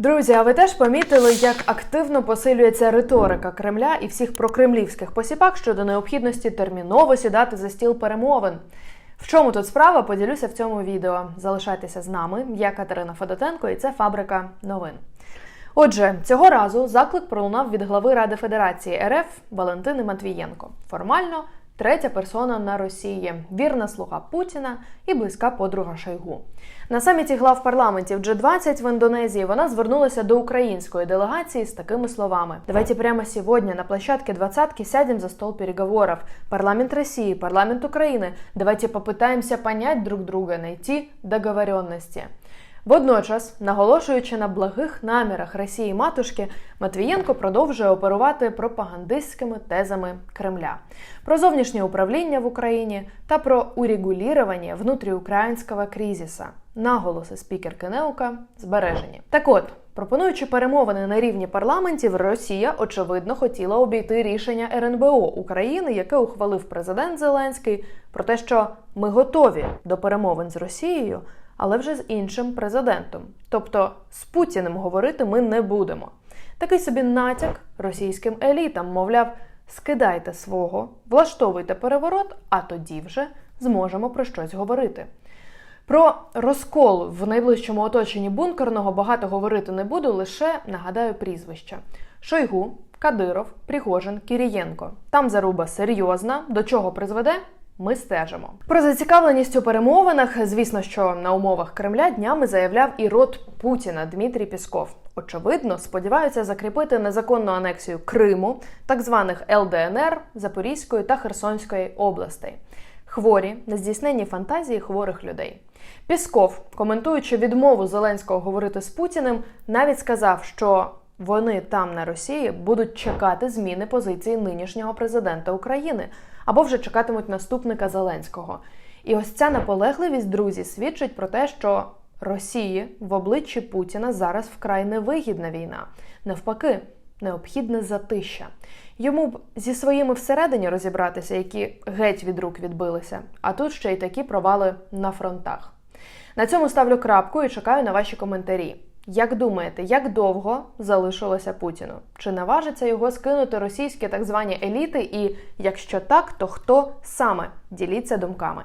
Друзі, а ви теж помітили, як активно посилюється риторика Кремля і всіх прокремлівських посіпак щодо необхідності терміново сідати за стіл перемовин? В чому тут справа? Поділюся в цьому відео. Залишайтеся з нами. Я Катерина Федотенко, і це фабрика новин. Отже, цього разу заклик пролунав від глави Ради Федерації РФ Валентини Матвієнко. Формально третя персона на Росії, вірна слуга Путіна і близька подруга Шойгу. На саміті глав парламентів G20 в Індонезії вона звернулася до української делегації з такими словами: Давайте прямо сьогодні на площадке двадцатки сядем за стол переговоров. Парламент России, парламент Украины. Давайте попытаемся понять друг друга, найти договоренности. Водночас, наголошуючи на благих намірах Росії матушки, Матвієнко продовжує оперувати пропагандистськими тезами Кремля про зовнішнє управління в Україні та про урегулювання внутріукраїнського кризиса. Наголоси спікерки Неука збережені. Так от. Пропонуючи перемовини на рівні парламентів, Росія очевидно хотіла обійти рішення РНБО України, яке ухвалив президент Зеленський, про те, що ми готові до перемовин з Росією, але вже з іншим президентом. Тобто з Путіним говорити ми не будемо. Такий собі натяк російським елітам, мовляв, скидайте свого, влаштовуйте переворот, а тоді вже зможемо про щось говорити. Про розкол в найближчому оточенні бункерного багато говорити не буду, лише нагадаю прізвища: Шойгу, Кадиров, Пригожин, Кірієнко. Там заруба серйозна. До чого призведе? Ми стежимо. Про зацікавленість у перемовинах, звісно, що на умовах Кремля днями заявляв і рот Путіна Дмитрій Пісков. Очевидно, сподіваються закріпити незаконну анексію Криму, так званих ЛДНР, Запорізької та Херсонської областей. Хворі, нездійсненні фантазії хворих людей. Пісков, коментуючи відмову Зеленського говорити з Путіним, навіть сказав, що вони там на Росії будуть чекати зміни позиції нинішнього президента України або вже чекатимуть наступника Зеленського. І ось ця наполегливість, друзі, свідчить про те, що Росії в обличчі Путіна зараз вкрай невигідна війна. Навпаки, необхідне затища. Йому б зі своїми всередині розібратися, які геть від рук відбилися, а тут ще й такі провали на фронтах. На цьому ставлю крапку і чекаю на ваші коментарі. Як думаєте, як довго залишилося Путіну? Чи наважиться його скинути російські так звані еліти? І якщо так, то хто саме діліться думками?